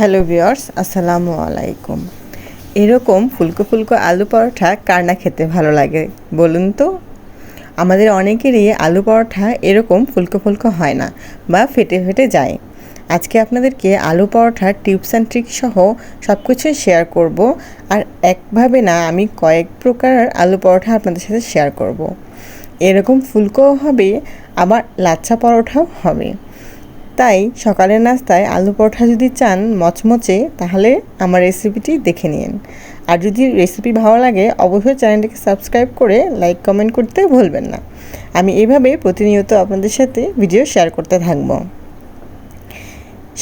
Hello viewers আসসালামু আলাইকুম। এরকম ফুলকো ফুলকো আলু পরোটা কার না খেতে ভালো লাগে, বলুন তো? আমাদের অনেকেরই আলু পরোটা এরকম ফুলকো ফুলকো হয় না বা ফেটে ফেটে যায়। আজকে আপনাদেরকে আলু পরোটার টিপস অ্যান্ড ট্রিক সহ সব কিছুই শেয়ার করব আর একভাবে না আমি কয়েক প্রকার আলু পরোটা আপনাদের সাথে শেয়ার করব। এরকম ফুলকোও হবে, আবার লাচ্ছা পরোটাও হবে। তাই সকালের নাস্তায় আলু পরোটা যদি চান মচমচে, তাহলে আমার রেসিপিটি দেখে নিন। আর যদি রেসিপি ভালো লাগে, অবশ্যই চ্যানেলটিকে সাবস্ক্রাইব করে লাইক কমেন্ট করতে ভুলবেন না। আমি এইভাবে প্রতিনিয়ত আপনাদের সাথে ভিডিও শেয়ার করতে থাকব।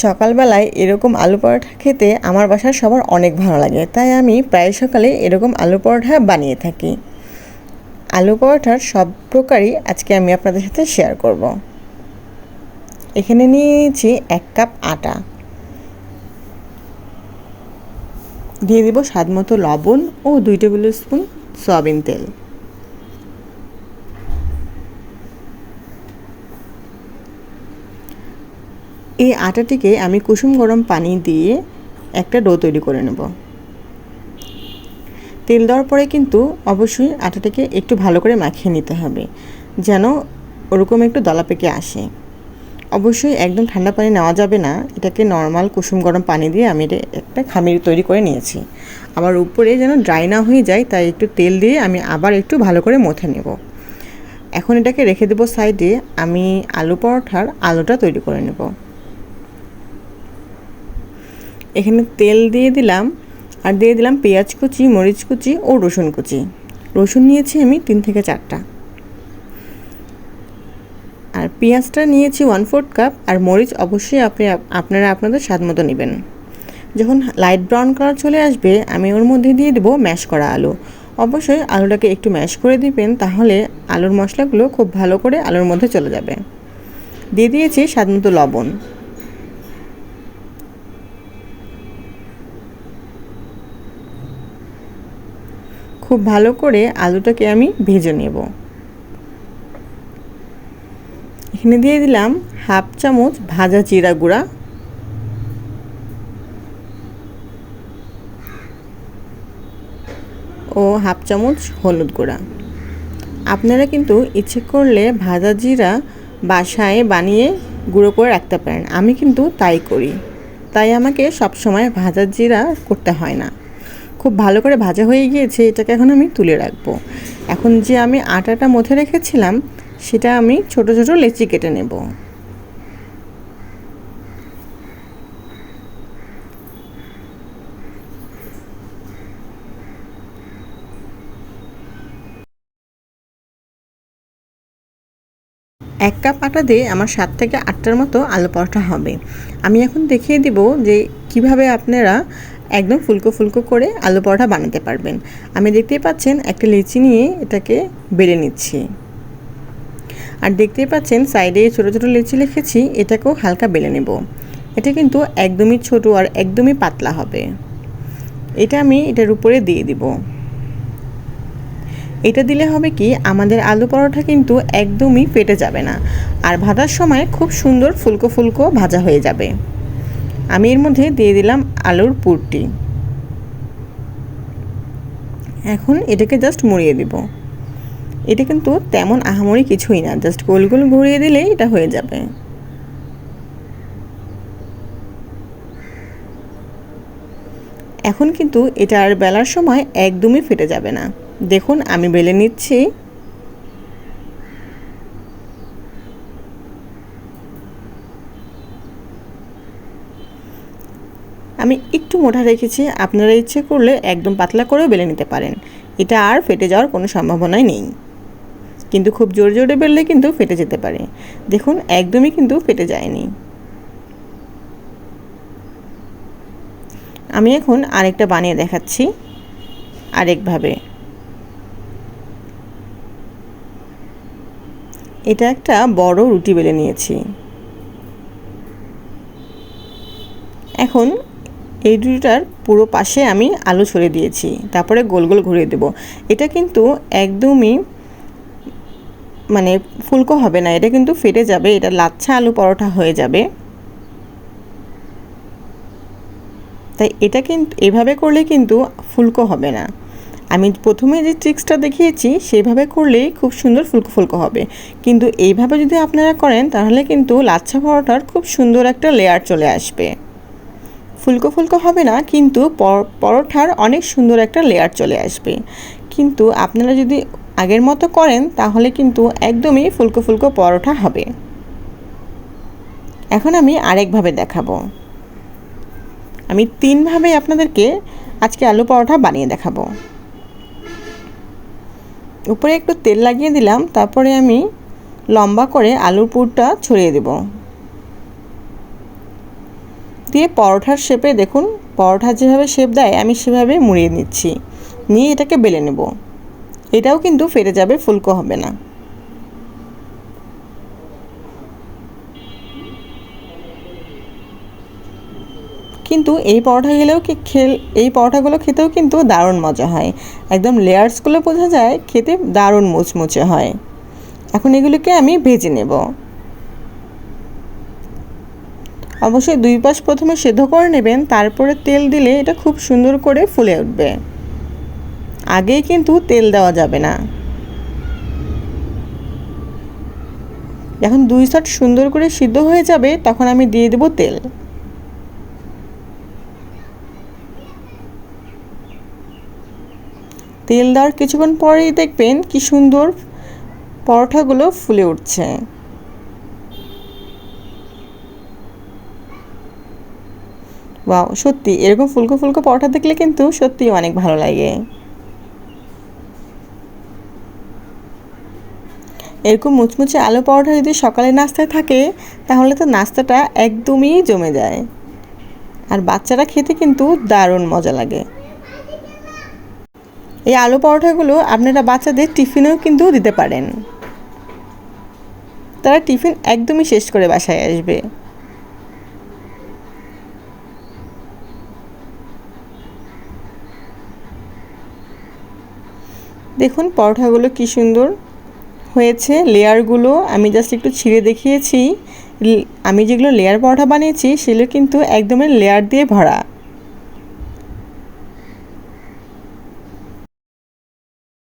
সকালবেলায় এরকম আলু পরোটা খেতে আমার বাসার সবার অনেক ভালো লাগে, তাই আমি প্রায় সকালে এরকম আলু পরোটা বানিয়ে থাকি। আলু পরোটার সব প্রকারই আজকে আমি আপনাদের সাথে শেয়ার করব। এখানে নিয়েছি এক কাপ আটা। দিয়ে দিব স্বাদ মতো লবণ ও দুই টেবিল স্পুন সয়াবিন তেল। এই আটাটিকে আমি কুসুম গরম পানি দিয়ে একটা ডো তৈরি করে নেব। তেল দেওয়ার পরে কিন্তু অবশ্যই আটাটাকে একটু ভালো করে মাখিয়ে নিতে হবে, যেন ওরকম একটু দলা পেকে আসে। অবশ্যই একদম ঠান্ডা পানি নেওয়া যাবে না। এটাকে নর্মাল কুসুম গরম পানি দিয়ে আমি এটা একটা খামির তৈরি করে নিয়েছি। আমার উপরে যেন ড্রাই না হয়ে যায়, তাই একটু তেল দিয়ে আমি আবার একটু ভালো করে মথে নেব। এখন এটাকে রেখে দেবো সাইডে আমি আলু পরোঠার আলুটা তৈরি করে নেব। এখানে তেল দিয়ে দিলাম, আর দিয়ে দিলাম পেঁয়াজ কুচি, মরিচ কুচি ও রসুন কুচি। রসুন নিয়েছি আমি তিন থেকে চারটা। আর পেঁয়াজটা নিয়েছি ওয়ান ফোর্থ কাপ আর মরিচ অবশ্যই আপনি আপনারা আপনাদের স্বাদ মতো নেবেন। যখন লাইট ব্রাউন কালার চলে আসবে, আমি ওর মধ্যে দিয়ে দেবো ম্যাশ করা আলু। অবশ্যই আলুটাকে একটু ম্যাশ করে দিবেন, তাহলে আলুর মশলাগুলো খুব ভালো করে আলুর মধ্যে চলে যাবে। দিয়ে দিয়েছি স্বাদ মতো লবণ। খুব ভালো করে আলুটাকে আমি ভেজে নেব। এখানে দিয়ে দিলাম হাফ চামচ ভাজা জিরা গুঁড়া। ও হাফ চামচ হলুদ গুঁড়া। আপনারা কিন্তু ইচ্ছে করলে ভাজা জিরা বাসায় বানিয়ে গুঁড়ো করে রাখতে পারেন। আমি কিন্তু তাই করি। তাই আমাকে সবসময় ভাজা জিরা করতে হয় না। খুব ভালো করে ভাজা হয়ে গিয়েছে, এটাকে এখন আমি তুলে রাখব। এখন যে আমি আটাটা মধ্যে রেখেছিলাম সেটা আমি ছোট ছোট লেচি কেটে নেব। এক কাপ আটা দিয়ে আমার সাত থেকে আটটার মতো আলু পরোটা হবে। আমি এখন দেখিয়ে দিব যে কীভাবে আপনারা একদম ফুলকো ফুলকো করে আলু পরোটা বানাতে পারবেন। আমি দেখতেই পাচ্ছেন একটা লিচি নিয়ে এটাকে বেড়ে নিচ্ছি। আর দেখতেই পাচ্ছেন সাইডে ছোটো ছোটো লিচি লিখেছি এটাকেও হালকা বেলে নেব। এটা কিন্তু একদমই ছোট আর একদমই পাতলা হবে। এটা আমি এটার উপরে দিয়ে দিব। এটা দিলে হবে কি, আমাদের আলু পরোটা কিন্তু একদমই ফেটে যাবে না আর ভাজার সময় খুব সুন্দর ফুলকো ফুলকো ভাজা হয়ে যাবে। আমি এর মধ্যে দিয়ে দিলাম আলুর পুরটি। এখন এটাকে জাস্ট মুড়িয়ে দিব। এটা কিন্তু তেমন আহামরি কিছুই না জাস্ট গোল গোল ঘুরিয়ে দিলেই এটা হয়ে যাবে। এখন কিন্তু এটা আর বেলার সময় একদমই ফেটে যাবে না। দেখুন, আমি বেলে নিচ্ছি। আমি একটু মোটা রেখেছি, আপনারা ইচ্ছে করলে একদম পাতলা করেও বেলে নিতে পারেন। এটা আর ফেটে যাওয়ার কোনো সম্ভাবনাই নেই। কিন্তু খুব জোরে জোরে বেললে কিন্তু ফেটে যেতে পারে। দেখুন, একদমই কিন্তু ফেটে যায়নি। আমি এখন আরেকটা বানিয়ে দেখাচ্ছি, আরেকভাবে। এটা একটা বড় রুটি বেলে নিয়েছি। এখন এই রুটিটার পুরো পাশে আমি আলু ছড়িয়ে দিয়েছি, তারপরে গোল গোল ঘুরিয়ে দেব। এটা কিন্তু একদমই মানে ফুলকো হবে না, এটা কিন্তু ফেটে যাবে, এটা লাচ্ছা আলু পরোটা হয়ে যাবে। তাই এটা কিন্তু এভাবে করলে কিন্তু ফুলকো হবে না। আমি প্রথমে যে ট্রিক্সটা দেখিয়েছি, সেভাবে করলেই খুব সুন্দর ফুলকো ফুলকো হবে। কিন্তু এইভাবে যদি আপনারা করেন, তাহলে কিন্তু লাচ্ছা পরোটার খুব সুন্দর একটা লেয়ার চলে আসবে। ফুলকো ফুলকো হবে না, কিন্তু পরোঠার অনেক সুন্দর একটা লেয়ার চলে আসবে। কিন্তু আপনারা যদি আগের মতো করেন, তাহলে কিন্তু একদমই ফুলকো ফুলকো পরোঠা হবে। এখন আমি আরেকভাবে দেখাবো। আমি তিনভাবে আপনাদেরকে আজকে আলু পরোটা বানিয়ে দেখাবো। উপরে একটু তেল লাগিয়ে দিলাম, তারপরে আমি লম্বা করে আলুর পুরটা ছড়িয়ে দেব। দিয়ে পরোঠার শেপে দেখুন পরোঠা যেভাবে শেপ দেয়, আমি সেভাবে মুড়িয়ে নিচ্ছি। নিয়ে এটাকে বেলে নেব। এটাও কিন্তু ফেটে যাবে, ফুলকো হবে না। কিন্তু এই পরোটা গেলেও কি খেল, এই পরোটাগুলো খেতেও কিন্তু দারুণ মজা হয়। একদম লেয়ার্সগুলো বোঝা যায়, খেতে দারুণ মুচমুচে হয়। এখন এগুলোকে আমি ভেজে নেব। অবশ্যই দুই পাশ প্রথমে সেদ্ধ করে নেবেন, তারপরে তেল দিলে এটা খুব সুন্দর করে ফুলে উঠবে। আগেই কিন্তু তেল দেওয়া যাবে না। যখন দুই শট সুন্দর করে সিদ্ধ হয়ে যাবে, তখন আমি দিয়ে দেবো তেল। তেল দেওয়ার কিছুক্ষণ পরেই দেখবেন কি সুন্দর পরোঠাগুলো ফুলে উঠছে। বাও সত্যি এরকম ফুলকো ফুলকো পরোটা দেখলে কিন্তু সত্যিই অনেক ভালো লাগে। এরকম মুচমুচে আলু পরোটা যদি সকালে নাস্তায় থাকে, তাহলে তো নাস্তাটা একদমই জমে যায়। আর বাচ্চারা খেতে কিন্তু দারুণ মজা লাগে। এই আলু পরোটাগুলো আপনারা বাচ্চাদের টিফিনেও কিন্তু দিতে পারেন। তারা টিফিন একদমই শেষ করে বাসায় আসবে। দেখুন পরোঠাগুলো কি সুন্দর। হয়েছে লেয়ারগুলো, আমি জাস্ট একটু ছিঁড়ে দেখিয়েছি। আমি যেগুলো লেয়ার পরোটা বানিয়েছি, সেগুলো কিন্তু একদমই লেয়ার দিয়ে ভরা।